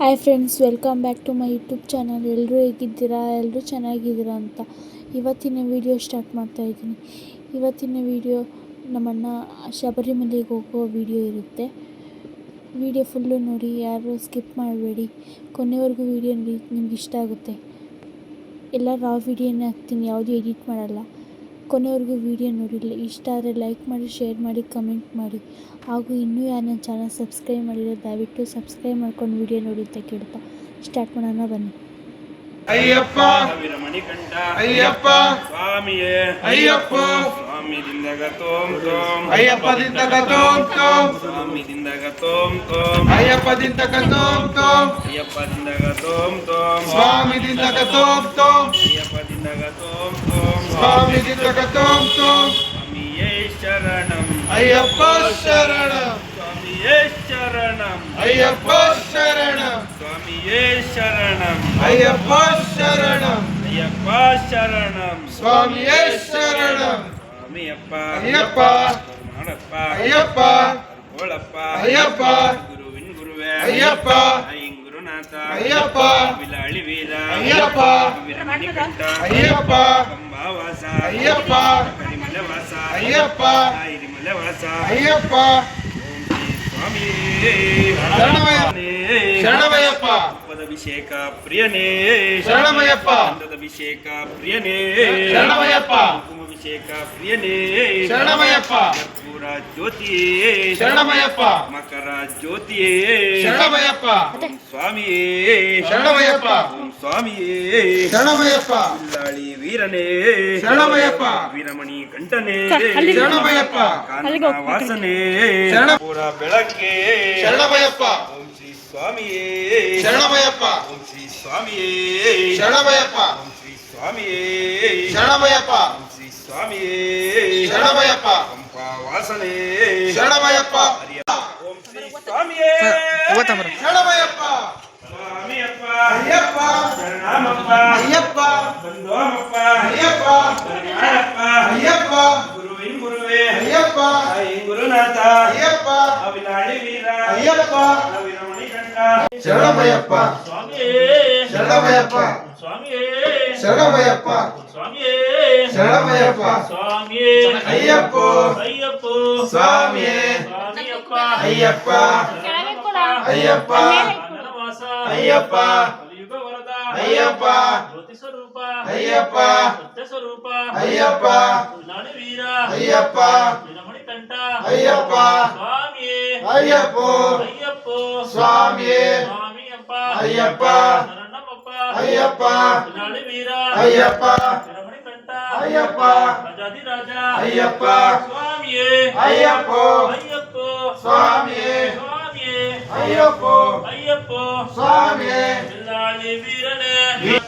Hi friends welcome back to my YouTube channel ಎಲ್ಲರೂ ಹೇಗಿದ್ದೀರಾ? ಎಲ್ಲರೂ ಚೆನ್ನಾಗಿದ್ದೀರಾ ಅಂತ ಇವತ್ತಿನ ವಿಡಿಯೋ ಸ್ಟಾರ್ಟ್ ಮಾಡ್ತಾ ಇದ್ದೀನಿ. ಇವತ್ತಿನ ವಿಡಿಯೋ ನಮ್ಮಣ್ಣ ಶಬರಿಮಲೆಗೆ ಹೋಗೋ ವಿಡಿಯೋ ಇರುತ್ತೆ. ವಿಡಿಯೋ ಫುಲ್ಲು ನೋಡಿ, ಯಾರು ಸ್ಕಿಪ್ ಮಾಡಬೇಡಿ. ಕೊನೆವರೆಗೂ ವಿಡಿಯೋ ನೋಡಿ ನಿಮ್ಗೆ ಇಷ್ಟ ಆಗುತ್ತೆ. ಎಲ್ಲ ರಾ ವಿಡಿಯೋನೇ ಹಾಕ್ತೀನಿ, ಯಾವುದೂ ಎಡಿಟ್ ಮಾಡಲ್ಲ. ಕೊನೆವರೆಗೂ ವಿಡಿಯೋ ನೋಡಿರಲಿ. ಇಷ್ಟ ಆದರೆ ಲೈಕ್ ಮಾಡಿ ಶೇರ್ ಮಾಡಿ ಕಮೆಂಟ್ ಮಾಡಿ. ಹಾಗೂ ಇನ್ನೂ ಯಾರು ನನ್ನ ಚಾನಲ್ ಸಬ್ಸ್ಕ್ರೈಬ್ ಮಾಡಿರೋ ದಯವಿಟ್ಟು ಸಬ್ಸ್ಕ್ರೈಬ್ ಮಾಡ್ಕೊಂಡು ವಿಡಿಯೋ ನೋಡಿ ಅಂತ ಕೇಳ್ತಾ. ಸ್ಟಾರ್ಟ್ ಮಾಡೋಣ ಬನ್ನಿ. ಅಯ್ಯಪ್ಪ! ಮಣಿಕಂಠ. ಅಯ್ಯಪ್ಪ! ಸ್ವಾಮಿಯೇ. ಅಯ್ಯಪ್ಪ! ಸ್ವಾಮಿದಿಂದ ಗತೋಂ ತೋಂ ಅಯ್ಯಪ್ಪದಿಂದ ಗತೋಂ ತೋಂ ಸ್ವಾಮಿದಿಂದ ಗತೋಂ ತೋಂ ಅಯ್ಯಪ್ಪದಿಂದ ಗತೋಂ ತೋಂ ಅಯ್ಯಪ್ಪದಿಂದ ಗತೋಂ ತೋಂ ಸ್ವಾಮಿದಿಂದ ಗತೋಂ ತೋಂ ಅಯ್ಯಪ್ಪ ದಿಂದಗ சுவாமிக்கு தகத்தோம் தோம் சுவாமியே சரணம் ஐயப்பா சரணம் சுவாமியே சரணம் ஐயப்பா சரணம் சுவாமியே சரணம் ஐயப்பா சரணம் ஐயப்பா சரணம் சுவாமியே சரணம் சுவாமியப்பா ஐயப்பா மாடப்பா ஐயப்பா கோலப்பா ஐயப்பா குருவின் குருவே ஐயப்பா ஐயங்குருநாதா ஐயப்பா விலாளி வீரா ஐயப்பா வீரமணி கண்டா ஐயப்பா ವೀರಮಣಿಕಂಠ ಅಯ್ಯಪ್ಪ ಕಂಬಾವಾಸ ಅಯ್ಯಪ್ಪ ಕರಿಮಲೆ ವಾಸ ಅಯ್ಯಪ್ಪ ಹಿರಿಮಲೆ ವಾಸ ಅಯ್ಯಪ್ಪ ಓಂ ಶ್ರೀ ಸ್ವಾಮಿ ಶರಣಮಯ್ಯ. ಶರಣಮಯ್ಯಪ್ಪ ಪದಭಿಷೇಕ ಪ್ರಿಯನೇ ಶರಣಮಯ್ಯಪ್ಪ. ಅಭಿಷೇಕ ಪ್ರಿಯನೇ ಶರಣಮಯ್ಯಪ್ಪ. ಕುಂಕುಮಾಭಿಷೇಕ ಪ್ರಿಯನೇ ಶರಣಮಯ್ಯಪ್ಪ. ಕರ್ಪೂರ ಜ್ಯೋತಿಯೇ ಶರಣಮಯ್ಯಪ್ಪ ಮಕರ ಜ್ಯೋತಿಯೇ ಶರಣಮಯ್ಯಪ್ಪ ಸ್ವಾಮಿಯೇ ಶರಣಮಯ್ಯಪ್ಪ. ಓಂ ಸ್ವಾಮಿಯೇ ಶರಣಮಯ್ಯಪ್ಪ ಬಿಲ್ಲಾಳಿ ವೀರನೇ ಶರಣಮಯ್ಯಪ್ಪ. ವೀರಮಣಿ ಕಂಠನೇ ಶರಣಮಯ್ಯಪ್ಪ. ಕಾನನ ವಾಸನೆ ಶರಣ- ಪೂರ ಬೆಳಗ್ಗೆ ಶರಣಮಯ್ಯಪ್ಪ ಓಂ ಶ್ರೀ ಸ್ವಾಮಿಯೇ ಶರಣಮಯ್ಯಪ್ಪ ಓಂ ಶ್ರೀ ಸ್ವಾಮಿಯೇ ಶರಣಮಯ್ಯಪ್ಪ ಓಂ ಶ್ರೀ ಸ್ವಾಮಿಯೇ ಶರಣಮಯ್ಯಪ್ಪ சுவாமியே. சரணமயப்பா. அம்பா வாசனே சரணமயப்பா ஓம் ஸ்ரீ சுவாமியே. சரணமயப்பா. சுவாமியப்பா. ஐயப்பா. சரணாமப்பா. ஐயப்பா. பந்தோமப்பா ஐயப்பா. சரணாமப்பா ஐயப்பா. குருவின் குருவே. ஐயப்பா. குருநாதா. ஐயப்பா. அபிநாடி வீரா. ஐயப்பா. நவீனமணி சரணமையப்பா சுவாமியே ஐயப்போ. ஐயப்போ. சுவாமியே சுவாமியப்பா ஐயப்பா. ஐயப்பா. ஐயப்பா. கலியுகவரதா ஐயப்பா. ஜோதிஸ்வரூபா ஐயப்பா. சத்யஸ்வரூபா ஐயப்பா. ஞானவீரா ஐயப்பா. மணி ஐயப்பா. சுவாமியே ஐயப்போ. ஐயப்போ. சுவாமியே சுவாமியப்பா ஐயப்பா. ஐயப்பா. ஞானவீரா ஐயப்பா. ಸ್ವಾಮಿಯೇ ಸ್ವಾಮಿಯಪ್ಪ ಅಯ್ಯಪ್ಪ ಶರಣಮ್ಮಪ್ಪ ಅಯ್ಯಪ್ಪ ಉಲ್ಲಾಳಿ ವೀರ ಅಯ್ಯಪ್ಪ ವೀರಮಣಿ ಕಂಠ ಅಯ್ಯಪ್ಪ ರಾಜಾಧಿರಾಜ ಅಯ್ಯಪ್ಪ ಸ್ವಾಮಿಯೇ ಅಯ್ಯಪ್ಪ ಅಯ್ಯಪ್ಪ ಸ್ವಾಮಿಯೇ ಸ್ವಾಮಿಯೇ ಅಯ್ಯಪ್ಪ ಅಯ್ಯಪ್ಪ ಸ್ವಾಮಿಯೇ ಬಿಲ್ಲಾಳಿ ವೀರನೇ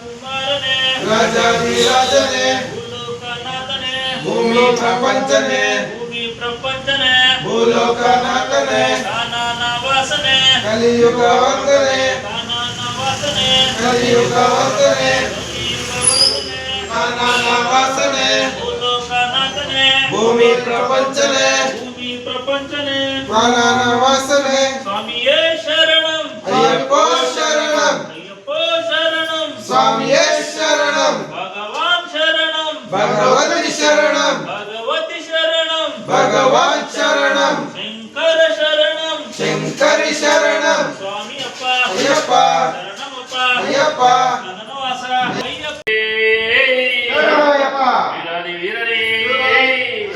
ಕುಮಾರನೇ ರಾಜಾಧಿರಾಜನೇ ಭೂಲೋಕನಾಥನೇ ಭೂಮಿ ಪ್ರಪಂಚನೇ ಭೂಮಿ ಪ್ರಪಂಚನೇ ಭೂಲೋಕನಾಥನೇ ಕಾನನ ವಾಸನೆ ಕಲಿಯುಗ ವಂದನೆ ಕಾನನ ವಾಸನೆ ಕಲಿಯುಗ ವಂದನೆ ಕಲಿಯುಗ भूमि प्रपंचने भूमि ने प्राणा वासने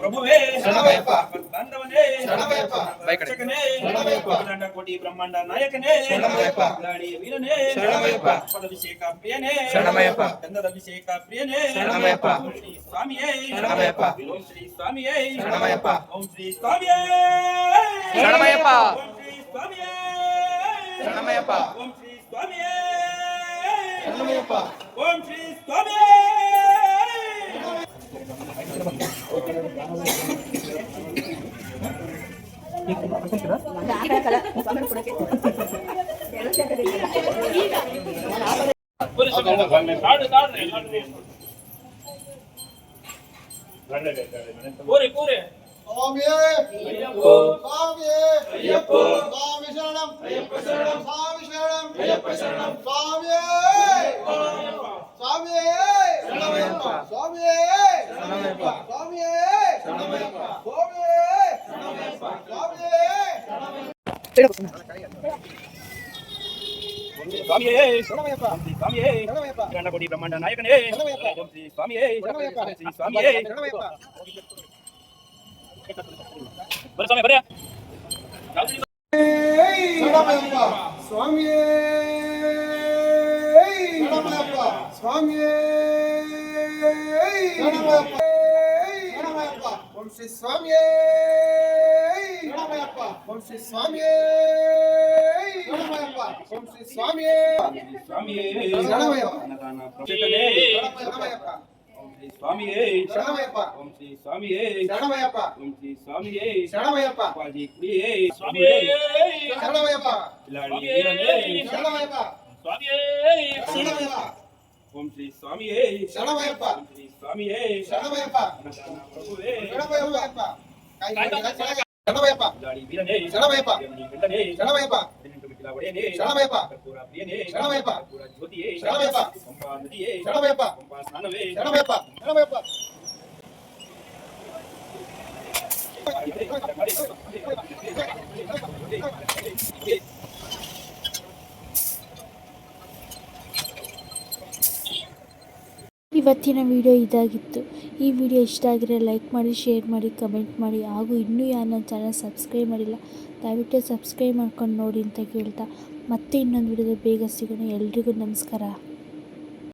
ಪ್ರಭುವೇ ಶರಣಮಯ್ಯಪ್ಪ. ಬಾಂಧವನೇ ಶರಣಮಯ್ಯಪ್ಪ. ರಕ್ಷಕನೇ ಶರಣಮಯ್ಯಪ್ಪ. ಅಖಿಲಾಂಡ ಕೋಟಿ ಬ್ರಹ್ಮಾಂಡ ನಾಯಕನೇ ಶರಣಮಯ್ಯಪ್ಪ. ಗಾಳಿ ವೀರನೇ ಶರಣಮಯ್ಯಪ್ಪ. ಪದಾಭಿಷೇಕ ಪ್ರಿಯನೇ ಶರಣಮಯ್ಯಪ್ಪ. ಗಂಧದ ಅಭಿಷೇಕ ಪ್ರಿಯನೇ ಶರಣಮಯ್ಯಪ್ಪ. ಓಂ ಶ್ರೀ ಸ್ವಾಮಿಯೇ ಶರಣಮಯ್ಯಪ್ಪ. ಓಂ ಶ್ರೀ ಸ್ವಾಮಿಯೇ ಶರಣಮಯ್ಯಪ್ಪ. ಓಂ ಶ್ರೀ ಸ್ವಾಮಿಯೇ ಶರಣಮಯ್ಯಪ್ಪ. ಓಂ ಶ್ರೀ ಸ್ವಾಮಿಯೇ ಶರಣಮಯ್ಯಪ್ಪ. ಓಂ ಶ್ರೀ ಸ್ವಾಮಿಯೇ ಶರಣಮಯ್ಯಪ್ಪ. ಓಂ ಶ್ರೀ ಸ್ವಾಮಿಯೇ பூரி பூரி சாமியே ஐயப்போ சாமியே ஐயப்போ சாமி சரணம் ஐயப்ப சரணம் சாமி சரணம் ஐயப்ப சரணம் சாமியே சாமியே சரணம் ஐயப்பா சாமியே சரணம் ஐயப்பா గండపూడి బ్రహ్మాండ నాయకనే స్వామి స్వామి స్వామి స్వామి స్వామి. రామయ్యప్ప ఓం శ్రీ స్వామి రామయ్యప్ప ఓం శ్రీ స్వామి స్వామి రామయ్యప్ప రామయ్యప్ప స్వామియే శరణమయ్యప్ప ఓం శ్రీ స్వామియే శరణమయ్యప్ప ఓం శ్రీ స్వామియే శరణమయ్యప్ప పాజీ కుడియే స్వామియే శరణమయ్యప్ప పిల్లాడియే శరణమయ్యప్ప స్వామియే శరణమయ్యప్ప ఓం శ్రీ స్వామియే శరణమయ్యప్ప శ్రీ స్వామియే శరణమయ్యప్ప ప్రభువే శరణమయ్యప్ప కాయ కాయ ಶರಣವಯಪ್ಪ ಶರಣವಯಪ್ಪ ಶರಣವಯಪ್ಪ ಶರಣವಯಪ್ಪ ಶರಣವಯಪ್ಪ ಶರಣವಯಪ್ಪ ಶರಣವಯಪ್ಪ ಶರಣವಯಪ್ಪ ಶರಣವಯಪ್ಪ ಇವತ್ತಿನ ವಿಡಿಯೋ ಇದಾಗಿತ್ತು. ಈ ವಿಡಿಯೋ ಇಷ್ಟ ಆಗಿದ್ರೆ ಲೈಕ್ ಮಾಡಿ, ಶೇರ್ ಮಾಡಿ, ಕಮೆಂಟ್ ಮಾಡಿ. ಹಾಗೂ ಇನ್ನೂ ಯಾರು ನನ್ನ ಚಾನಲ್ ಸಬ್ಸ್ಕ್ರೈಬ್ ಮಾಡಿಲ್ಲ, ದಯವಿಟ್ಟು ಸಬ್ಸ್ಕ್ರೈಬ್ ಮಾಡ್ಕೊಂಡು ನೋಡಿ ಅಂತ ಕೇಳ್ತಾ. ಮತ್ತೆ ಇನ್ನೊಂದು ವಿಡಿಯೋದಲ್ಲಿ ಬೇಗ ಸಿಗೋಣ. ಎಲ್ರಿಗೂ ನಮಸ್ಕಾರ.